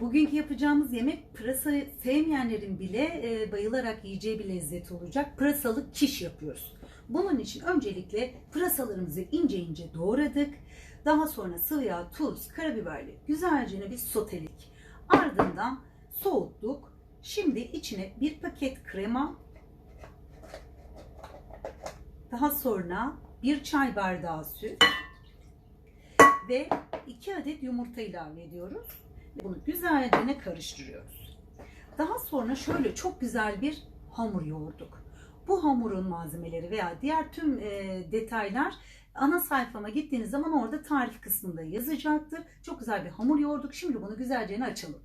Bugünkü yapacağımız yemek pırasa sevmeyenlerin bile e, bayılarak yiyeceği bir lezzet olacak. Pırasalı kiş yapıyoruz. Bunun için öncelikle pırasalarımızı ince ince doğradık. Daha sonra sıvı yağ, tuz, karabiberle güzelce bir soteledik. Ardından soğuttuk. Şimdi içine bir paket krema, daha sonra bir çay bardağı süt ve 2 adet yumurta ilave ediyoruz. Bunu güzelce karıştırıyoruz. Daha sonra şöyle çok güzel bir hamur yoğurduk. Bu hamurun malzemeleri veya diğer tüm e, detaylar ana sayfama gittiğiniz zaman orada tarif kısmında yazacaktır. Çok güzel bir hamur yoğurduk. Şimdi bunu güzelce açalım.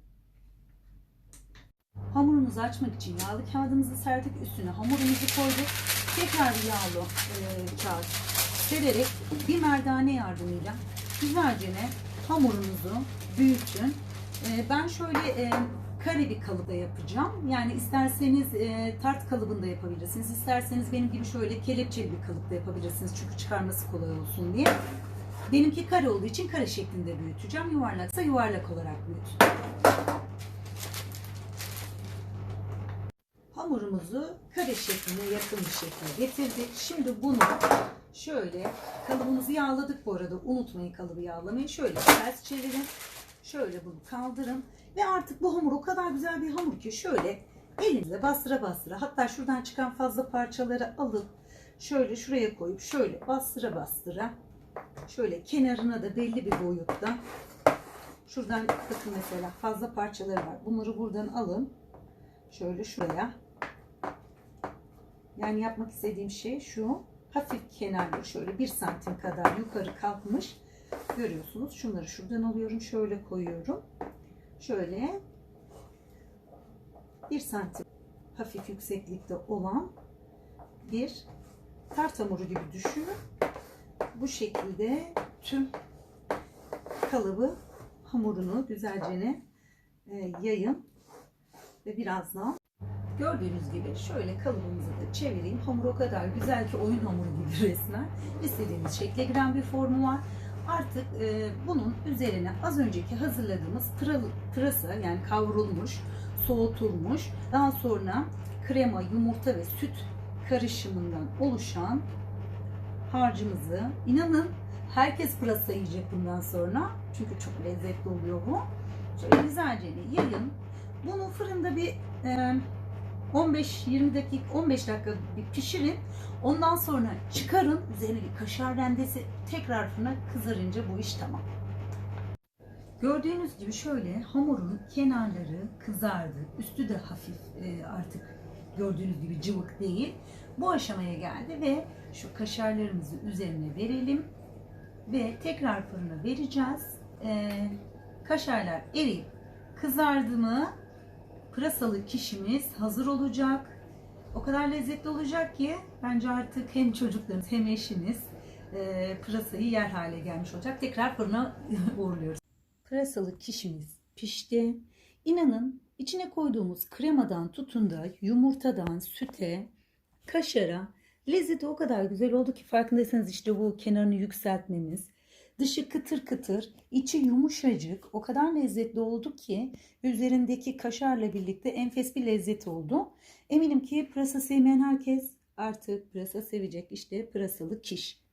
Hamurumuzu açmak için yağlı kağıdımızı serdik. Üstüne hamurumuzu koyduk. Tekrar yağlı e, kağıt sererek bir merdane yardımıyla güzelce hamurunuzu büyütün. E, ben şöyle e, kare bir kalıpta yapacağım. Yani isterseniz e, tart kalıbında yapabilirsiniz. İsterseniz benim gibi şöyle kelepçeli bir kalıpta yapabilirsiniz. Çünkü çıkarması kolay olsun diye. Benimki kare olduğu için kare şeklinde büyüteceğim. Yuvarlaksa yuvarlak olarak büyütün. Hamurumuzu kare şekline yakın bir şekilde getirdik. Şimdi bunu şöyle kalıbımızı yağladık bu arada. Unutmayın kalıbı yağlamayı. Şöyle ters çevirin. Şöyle bunu kaldırın. Ve artık bu hamur o kadar güzel bir hamur ki şöyle elinizle bastıra bastıra hatta şuradan çıkan fazla parçaları alıp şöyle şuraya koyup şöyle bastıra bastıra şöyle kenarına da belli bir boyutta şuradan bakın mesela fazla parçaları var. Bunları buradan alın. Şöyle şuraya. Yani yapmak istediğim şey şu. Hafif kenarları şöyle bir santim kadar yukarı kalkmış. Görüyorsunuz. Şunları şuradan alıyorum. Şöyle koyuyorum. Şöyle bir santim hafif yükseklikte olan bir tart hamuru gibi düşünün. Bu şekilde tüm kalıbı hamurunu güzelce e, yayın ve birazdan gördüğünüz gibi şöyle kalıbımızı da çevireyim. Hamur o kadar güzel ki oyun hamuru gibi resmen. İstediğimiz şekle giren bir formu var. Artık e, bunun üzerine az önceki hazırladığımız pıra, pırasa yani kavrulmuş, soğutulmuş, daha sonra krema, yumurta ve süt karışımından oluşan harcımızı inanın herkes pırasa yiyecek bundan sonra. Çünkü çok lezzetli oluyor bu. Şöyle güzelce yayın. Bunu fırında bir e, 15-20 dakika 15 dakika bir pişirin. Ondan sonra çıkarın. Üzerine bir kaşar rendesi tekrar fırına kızarınca bu iş tamam. Gördüğünüz gibi şöyle hamurun kenarları kızardı. Üstü de hafif e, artık gördüğünüz gibi cıvık değil. Bu aşamaya geldi ve şu kaşarlarımızı üzerine verelim. Ve tekrar fırına vereceğiz. E, kaşarlar eriyip kızardı mı pırasalı kişimiz hazır olacak. O kadar lezzetli olacak ki bence artık hem çocuklarınız hem eşiniz e, pırasayı yer hale gelmiş olacak. Tekrar fırına uğurluyoruz. Pırasalı kişimiz pişti. İnanın içine koyduğumuz kremadan tutun da yumurtadan süte, kaşara lezzeti o kadar güzel oldu ki farkındaysanız işte bu kenarını yükseltmemiz, Dışı kıtır kıtır, içi yumuşacık. O kadar lezzetli oldu ki üzerindeki kaşarla birlikte enfes bir lezzet oldu. Eminim ki pırasa sevmeyen herkes artık pırasa sevecek. İşte pırasalı kiş.